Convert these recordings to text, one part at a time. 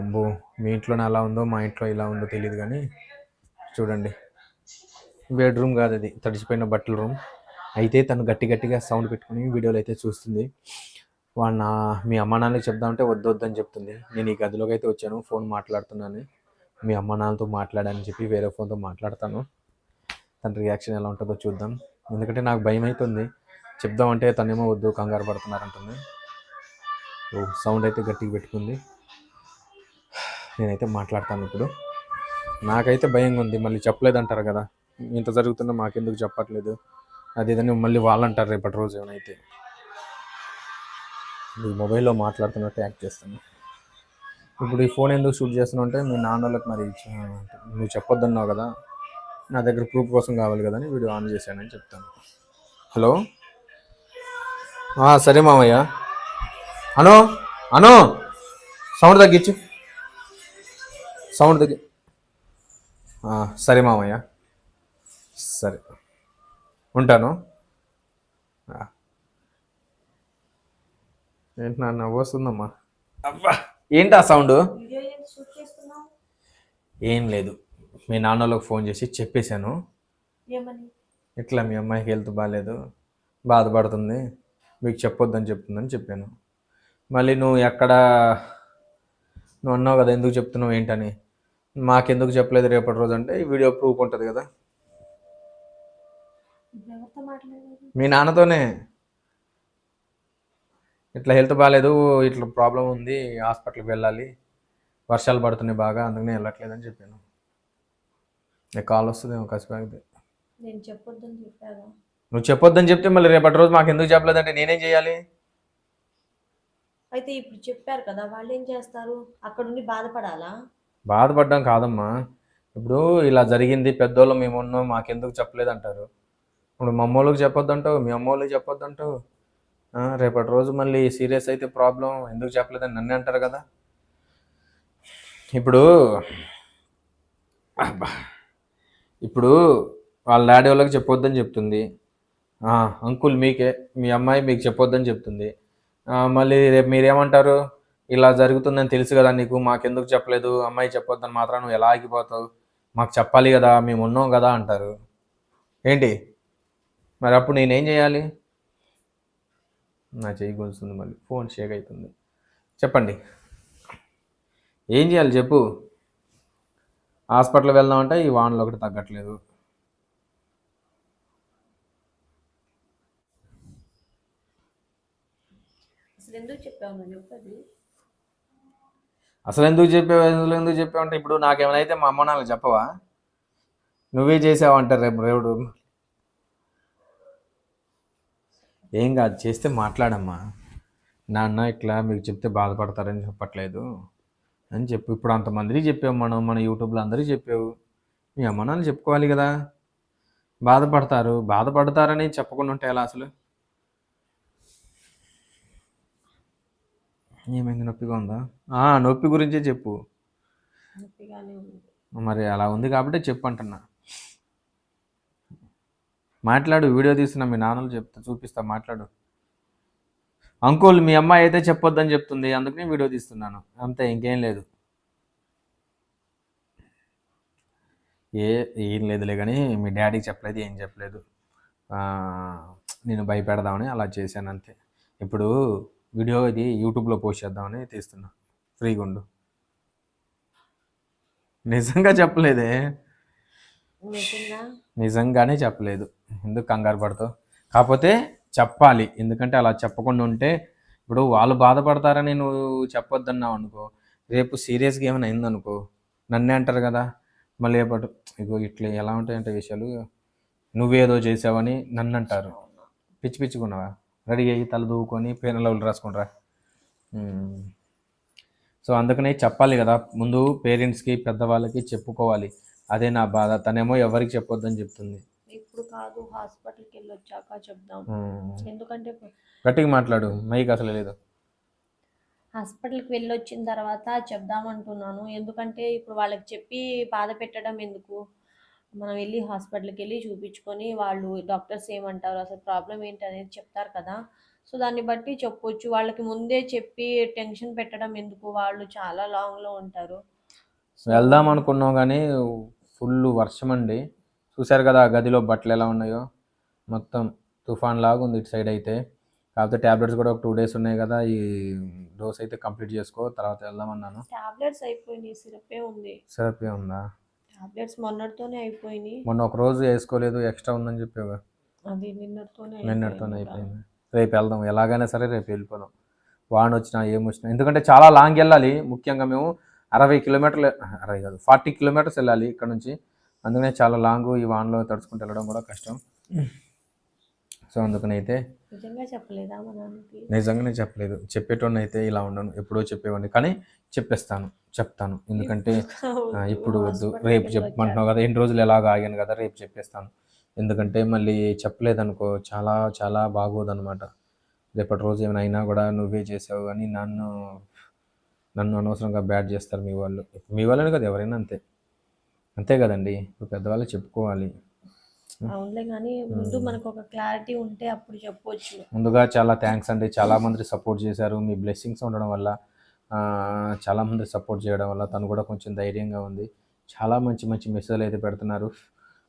అబ్బో మీ ఇంట్లోనే అలా ఉందో మా ఇంట్లో ఇలా ఉందో తెలియదు కానీ చూడండి. బెడ్రూమ్ కాదు అది తడిచిపోయిన బట్టల రూమ్. అయితే తను గట్టి గట్టిగా సౌండ్ పెట్టుకుని వీడియోలు అయితే చూస్తుంది. వాడు నా మీ అమ్మ నాన్నకి చెప్దామంటే వద్దు వద్దని చెప్తుంది. నేను ఈ గదిలోకి అయితే వచ్చాను ఫోన్ మాట్లాడుతున్నాను. మీ అమ్మ నాన్నతో మాట్లాడని చెప్పి వేరే ఫోన్తో మాట్లాడతాను. తన రియాక్షన్ ఎలా ఉంటుందో చూద్దాం. ఎందుకంటే నాకు భయం అవుతుంది. చెప్దామంటే తనేమో వద్దు కంగారు పడుతున్నారంటుంది ఓ సౌండ్ అయితే గట్టిగా పెట్టుకుంది. నేనైతే మాట్లాడతాను ఇప్పుడు. నాకైతే భయంగా ఉంది మళ్ళీ చెప్పలేదంటారు కదా. ఇంత జరుగుతున్నా మాకెందుకు చెప్పట్లేదు. అది ఇదని మళ్ళీ వాళ్ళంటారు రేపటి రోజు ఏమైతే. ఈ మొబైల్లో మాట్లాడుతున్నట్టు యాక్ట్ చేస్తాను ఇప్పుడు ఈ ఫోన్ ఎందుకు షూట్ చేస్తున్నావు అంటే మీ నాన్న వాళ్ళకి మరి నువ్వు చెప్పొద్దన్నావు కదా. నా దగ్గర ప్రూఫ్ కోసం కావాలి కదా అని వీడియో ఆన్ చేశానని చెప్తాను. హలో? సరే మామయ్య అను అను సౌండ్ తగ్గించు. సౌండ్ తగ్గి ఆ, సరే మామయ్య. సరే. ఉంటాను. ఏంటి నా నవ్వు వస్తుందమ్మా? అబ్బా. ఏంటి ఆ సౌండ్? వీడియో ఏంటి షూట్ చేస్తున్నావు? ఏం లేదు. మీ నాన్నలకు ఫోన్ చేసి చెప్పేశాను. ఏమని? ఇట్లా మీ అమ్మాయికి హెల్త్ బాగాలేదు బాధపడుతుంది మీకు చెప్పొద్దని చెప్తుందని చెప్పాను. మళ్ళీ నువ్వు ఎక్కడ నువ్వు అన్నావు కదా ఎందుకు చెప్తున్నావు ఏంటని. మాకెందుకు చెప్పలేదు రేపటి రోజు అంటే ఈ వీడియో ప్రూఫ్ ఉంటుంది కదా. మీ నాన్నతోనే. ఇట్లా హెల్త్ బాగాలేదు ఇట్లా ప్రాబ్లం ఉంది హాస్పిటల్కి వెళ్ళాలి. వర్షాలు పడుతున్నాయి బాగా అందుకనే వెళ్ళట్లేదని చెప్పాను. నీకు కాల్ వస్తుందేమో కసిపాకితే నేను చెప్పొద్దని నువ్వు చెప్పొద్దని చెప్తే మళ్ళీ రేపటి రోజు మాకు ఎందుకు చెప్పలేదంటే నేనేం చేయాలి? అయితే ఇప్పుడు చెప్పారు కదా వాళ్ళు ఏం చేస్తారు? అక్కడుండి బాధపడాలా? బాధపడ్డం కాదమ్మా. ఇప్పుడు ఇలా జరిగింది పెద్దోళ్ళు మేము ఉన్నాం మాకెందుకు చెప్పలేదు అంటారు ఇప్పుడు మా అమ్మోళ్ళకి చెప్పొద్దంటావు మీ అమ్మోళ్ళకి చెప్పొద్దంటావు. రేపటి రోజు మళ్ళీ సీరియస్ అయితే ప్రాబ్లం ఎందుకు చెప్పలేదని నన్నే అంటారు కదా. ఇప్పుడు ఇప్పుడు వాళ్ళ డాడీ వాళ్ళకి చెప్పొద్దని చెప్తుంది. అంకుల్ మీకే మీ అమ్మాయి మీకు చెప్పొద్దని చెప్తుంది. మళ్ళీ రేపు మీరేమంటారు? ఇలా జరుగుతుందని తెలుసు కదా నీకు మాకెందుకు చెప్పలేదు? అమ్మాయి చెప్పొద్దని మాత్రం నువ్వు ఎలా ఆగిపోతావు? మాకు చెప్పాలి కదా మేము ఉన్నాం కదా అంటారు. ఏంటి? మరి అప్పుడు నేనేం చేయాలి? నా చెయ్యి గొలుస్తుంది మళ్ళీ. ఫోన్ షేక్ అవుతుంది చెప్పండి. ఏం చేయాలి చెప్పు? హాస్పిటల్ వెళ్దామంటే ఈ వానలు ఒకటి తగ్గట్లేదు. అసలు ఎందుకు చెప్పావు నువ్వు చెప్పది? అసలు ఎందుకు చెప్పావు? అసలు ఎందుకు చెప్పావు అంటే ఇప్పుడు నాకేమైనా అయితే మా అమ్మ నాన్న చెప్పవా? నువ్వే చేసావు అంటారు రేపు రేపుడు ఏం కాదు చేస్తే మాట్లాడమ్మా. నాన్న ఇట్లా మీకు చెప్తే బాధపడతారని చెప్పట్లేదు అని చెప్పు. ఇప్పుడు అంతమందికి చెప్పావు మనం మన యూట్యూబ్లో అందరికీ చెప్పావు. మీ అమ్మ నాన్న చెప్పుకోవాలి కదా. బాధపడతారు. బాధపడతారని చెప్పకుండా ఉంటే ఎలా అసలు? ఏమైంది? నొప్పిగా ఉందా ఆ, నొప్పి గురించే చెప్పు. మరి అలా ఉంది కాబట్టి చెప్పు అంటున్నా మాట్లాడు వీడియో తీస్తున్నా మీ నాన్నలు చెప్తా చూపిస్తా మాట్లాడు. అంకుల్ మీ అమ్మాయి అయితే చెప్పొద్దని చెప్తుంది అందుకని వీడియో తీస్తున్నాను. అంతే ఇంకేం లేదు. ఏ ఏం లేదులే కానీ మీ డాడీకి చెప్పలేదు ఏం చెప్పలేదు. ఆ, నేను భయపెడదామని అలా చేశాను అంతే. ఇప్పుడు వీడియో ఇది యూట్యూబ్లో పోస్ట్ చేద్దామని తీస్తున్నా. ఫ్రీగా ఉండు. నిజంగా చెప్పలేదే. నిజంగా? నిజంగానే చెప్పలేదు. ఎందుకు కంగారు పడతావు? కాకపోతే చెప్పాలి. ఎందుకంటే అలా చెప్పకుండా ఉంటే ఇప్పుడు వాళ్ళు బాధపడతారని నువ్వు చెప్పొద్దన్నావు అనుకో రేపు సీరియస్గా ఏమైనా అయిందనుకో నన్నే అంటారు కదా. మళ్ళీ రేపటి ఇగో ఇట్లా ఎలా ఉంటాయంటే విషయాలు. నువ్వేదో చేసావని నన్ను అంటారు పిచ్చి పిచ్చుకున్నావా? రెడీ అయ్యి తల దూకొని పేనలవులు రాసుకుంటారా? సో అందుకనే చెప్పాలి కదా ముందు పేరెంట్స్కి పెద్దవాళ్ళకి చెప్పుకోవాలి. అదే నా బాధ తనేమో ఎవరికి చెప్పొద్దని చెప్తుంది. ఇప్పుడు కాదు హాస్పిటల్కి వెళ్ళి వచ్చాక చెప్దాం. ఎందుకంటే గట్టిగా మాట్లాడు మైక్ అసలు లేదు. హాస్పిటల్కి వెళ్ళి వచ్చిన తర్వాత చెప్దామంటున్నాను ఎందుకంటే ఇప్పుడు వాళ్ళకి చెప్పి బాధ పెట్టడం ఎందుకు? మనం వెళ్ళి హాస్పిటల్కి వెళ్ళి చూపించుకొని వాళ్ళు డాక్టర్స్ ఏమంటారు అసలు ప్రాబ్లం ఏంటి అనేది చెప్తారు కదా. సో దాన్ని బట్టి చెప్పొచ్చు. వాళ్ళకి ముందే చెప్పి టెన్షన్ పెట్టడం ఎందుకు? వాళ్ళు చాలా లాంగ్లో ఉంటారు. వెళ్దాం అనుకున్నాం కానీ ఫుల్ వర్షం అండి. చూశారు కదా ఆ గదిలో బట్టలు ఎలా ఉన్నాయో? మొత్తం తుఫాన్ లాగా ఉంది ఇటు సైడ్ అయితే. కాకపోతే ట్యాబ్లెట్స్ కూడా ఒక టూ డేస్ ఉన్నాయి కదా. ఈ డోస్ అయితే కంప్లీట్ చేసుకో తర్వాత వెళ్దాం అన్నాను. టాబ్లెట్స్ అయిపోయినాయి. సిరపే ఉంది. సిరప్ ఉందా? టాబ్లెట్స్ మొన్నటితోనే అయిపోయినాయి. మొన్న ఒక రోజు వేసుకోలేదు ఎక్స్ట్రా ఉందని చెప్పావు అది నిన్నటితోనే నిన్నటితోనే అయిపోయింది అయిపోయింది. రేపు వెళ్దాం ఎలాగైనా సరే రేపు వెళ్ళిపోదాం. వాన వచ్చినా ఏం వచ్చినా ఎందుకంటే చాలా లాంగ్ వెళ్ళాలి. ముఖ్యంగా మేము అరవై కిలోమీటర్లు అరవై కాదు ఫార్టీ కిలోమీటర్స్ వెళ్ళాలి ఇక్కడ నుంచి. అందుకనే చాలా లాంగ్ ఈ వానలో తడుచుకుంటూ వెళ్ళడం కూడా కష్టం. సో అందుకని అయితే నిజంగా చెప్పలేదా మా నాన్నకి? నిజంగానే చెప్పలేదు. చెప్పేటోడిని అయితే ఇలా ఉండను ఎప్పుడో చెప్పేవాడిని. కానీ చెప్పేస్తాను చెప్తాను. ఎందుకంటే ఇప్పుడు వద్దు రేపు చెప్పమంటున్నావు కదా ఎన్ని రోజులు ఎలాగ ఆగాను కదా రేపు చెప్పేస్తాను. ఎందుకంటే మళ్ళీ చెప్పలేదనుకో చాలా చాలా బాగోదన్నమాట రేపటి రోజు ఏమైనా అయినా కూడా నువ్వే చేసావు కానీ నన్ను నన్ను అనవసరంగా బ్యాడ్ చేస్తారు మీ వాళ్ళు. మీ వాళ్ళని కదా ఎవరైనా అంతే. అంతే కదండి. ఇప్పుడు పెద్దవాళ్ళు చెప్పుకోవాలి. అవునులే కానీ ముందు మనకు ఒక క్లారిటీ ఉంటే అప్పుడు చెప్పొచ్చు. ముందుగా చాలా థ్యాంక్స్ అండి. చాలా మంది సపోర్ట్ చేశారు. మీ బ్లెస్సింగ్స్ ఉండడం వల్ల చాలా మంది సపోర్ట్ చేయడం వల్ల తను కూడా కొంచెం ధైర్యంగా ఉంది. చాలా మంచి మంచి మెసేజ్లు అయితే పెడుతున్నారు.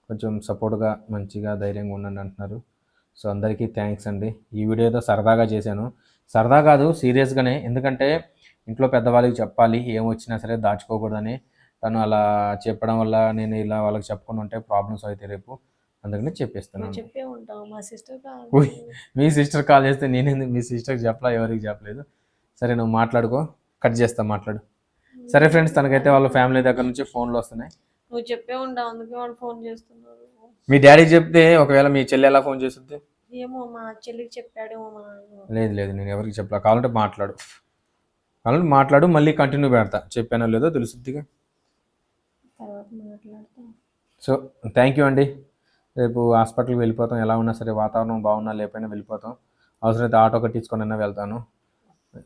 కొంచెం సపోర్ట్గా మంచిగా ధైర్యంగా ఉండండి అంటున్నారు. సో అందరికీ థ్యాంక్స్ అండి. ఈ వీడియో ఏదో సరదాగా చేశాను. సరదా కాదు సీరియస్గానే. ఎందుకంటే ఇంట్లో పెద్దవాళ్ళకి చెప్పాలి ఏం వచ్చినా సరే దాచుకోకూడదని. తను అలా చెప్పడం వల్ల నేను ఇలా వాళ్ళకి చెప్పుకుని ఉంటే ప్రాబ్లమ్స్ అవుతాయి రేపు. అందుకని చెప్పేస్తున్నాను. చెప్పే ఉంటావు మా సిస్టర్ ఉయ్. మీ సిస్టర్ కాల్ చేస్తే నేనేంది మీ సిస్టర్కి చెప్పలా ఎవరికి చెప్పలేదు. సరే నువ్వు మాట్లాడుకో కట్ చేస్తా మాట్లాడు. సరే ఫ్రెండ్స్ తనకైతే వాళ్ళ ఫ్యామిలీ దగ్గర నుంచి ఫోన్లు వస్తున్నాయి. నువ్వు చెప్పే ఉంటావు అందుకే ఫోన్ చేస్తున్నారు మీ డాడీకి చెప్తే ఒకవేళ మీ చెల్లి ఎలా ఫోన్ చేస్తుంది? ఏమో మా చెల్లికి నాన్న. లేదు లేదు నేను ఎవరికి చెప్పలా. కావాలంటే మాట్లాడు. కావాలంటే మాట్లాడు మళ్ళీ కంటిన్యూ పెడతా. చెప్పానో లేదో తెలుసుద్దిగా. తర్వాత మాట్లాడతా. సో థ్యాంక్ యూ అండి. రేపు హాస్పిటల్కి వెళ్ళిపోతాం. ఎలా ఉన్నా సరే వాతావరణం బాగున్నా లేకపోయినా వెళ్ళిపోతాం. అవసరమైతే ఆటో కట్టించుకొని వెళ్తాను.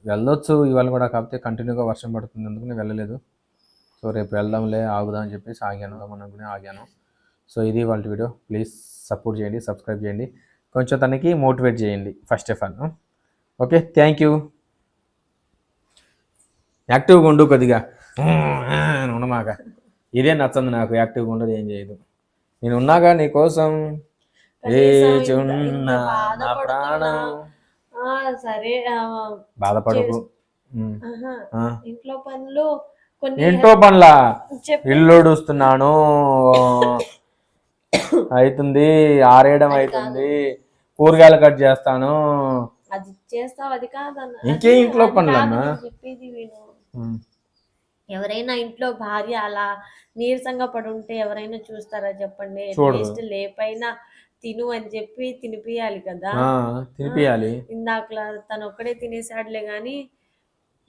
వెళ్ళొచ్చు ఇవాళ కూడా కాకపోతే కంటిన్యూగా వర్షం పడుతుంది. అందుకు నేను వెళ్ళలేదు. సో రేపు వెళ్దాంలే ఆగుదాం అని చెప్పేసి ఆగాను. అనుకుని ఆగాను. సో ఇది వాళ్ళ వీడియో. ప్లీజ్ సపోర్ట్ చేయండి సబ్స్క్రైబ్ చేయండి. కొంచెం తనకి మోటివేట్ చేయండి first of all. Okay thank you. యాక్టివ్గా ఉండు కొద్దిగా. ఉండమాక ఇదే నచ్చంది నాకు. యాక్టివ్గా ఉండదు ఏం చేయదు. నేను ఉన్నాగా నీ కోసం వేచున్నా నా. ప్రాణం. సరే బాధపడకు. ఇంట్లో పనులు కొన్ని ఏంటో పనులా? ఇల్లు ఊడుస్తున్నాను. అవుతుంది ఆరేయడం అవుతుంది కూరగాయలు కట్ చేస్తాను. అది చేస్తావు అది కాదన్న. ఇంకే ఇంట్లో అది పనులమ్మా? కాదు నేను చెప్పేది విను. ఎవరైనా ఇంట్లో భార్య అలా నీరసంగా పడి ఉంటే ఎవరైనా చూస్తారా చెప్పండి. అట్లీస్ట్ లేపైనా తిను అని చెప్పి తినిపియాలి కదా? తినిపియాలి. ఇందాకలా తను ఒక్కడే తినేసాడులే గాని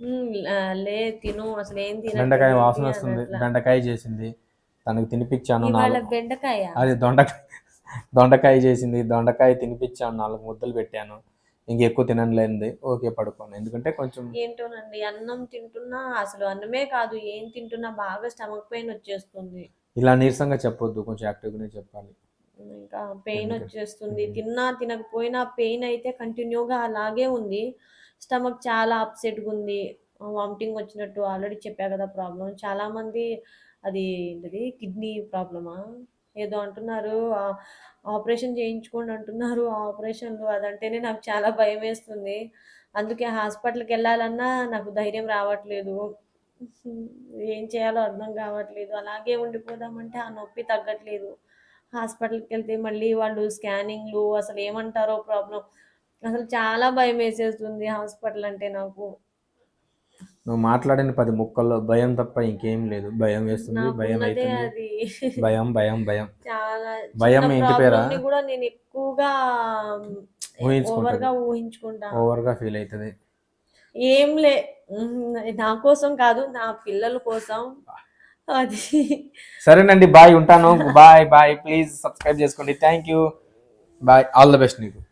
"ఉమ్, ఆ, లే తిను అసలు ఏం బెండకాయ ఏంటి" వాసన వస్తుంది. బెండకాయ చేసింది. తనకు తినిపించాను బెండకాయ? అది దొండకాయ దొండకాయ చేసింది. దొండకాయ తినిపించాను నాలుగు ముద్దలు పెట్టాను. ఇంక ఎక్కువ తినలేంది ఓకే పడుకోను. ఎందుకంటే కొంచెం ఏంటోనండి అన్నం తింటున్నా అసలు అన్నమే కాదు ఏం తింటున్నా బాగా స్టమక్ పెయిన్ వచ్చేస్తుంది. ఇలా నీరసంగా చెప్పొద్దు కొంచెం యాక్టివ్గానే చెప్పాలి. ఇంకా పెయిన్. వచ్చేస్తుంది. తిన్నా తినకపోయినా పెయిన్ అయితే కంటిన్యూగా అలాగే ఉంది. స్టమక్ చాలా అప్సెట్గా ఉంది. వామిటింగ్ వచ్చినట్టు ఆల్రెడీ చెప్పా కదా ప్రాబ్లం చాలా మంది అది ఏంటిది? కిడ్నీ ప్రాబ్లమా? ఏదో అంటున్నారు ఆపరేషన్ చేయించుకోండి అంటున్నారు ఆపరేషన్లు అదంటేనే నాకు చాలా భయం వేస్తుంది. అందుకే హాస్పిటల్కి వెళ్ళాలన్నా నాకు ధైర్యం రావట్లేదు. ఏం చేయాలో అర్థం కావట్లేదు. అలాగే ఉండిపోదామంటే ఆ నొప్పి తగ్గట్లేదు. హాస్పిటల్కి వెళ్తే మళ్ళీ వాళ్ళు స్కానింగ్లు అసలు ఏమంటారో ప్రాబ్లం. అసలు చాలా భయం వేసేస్తుంది హాస్పిటల్ అంటే నాకు. నువ్వు మాట్లాడిన పది ముక్కల్లో భయం తప్ప ఇంకేం లేదు. భయం వేస్తుంది భయం అవుతుంది. అది. భయం భయం భయం. భయం ఏంటి పేరా? కూడా నేను ఎక్కువగా ఊహించుకుంటది. ఓవర్గా ఊహించుకుంటా. ఓవర్గా ఫీల్ అవుతుంది. ఏం లే నా కోసం కాదు నా పిల్లల కోసం. అది. సరేనండి బాయ్ ఉంటాను. Bye bye. ప్లీజ్ సబ్స్క్రైబ్ చేసుకోండి. Thank you. Bye. All the best నీకు.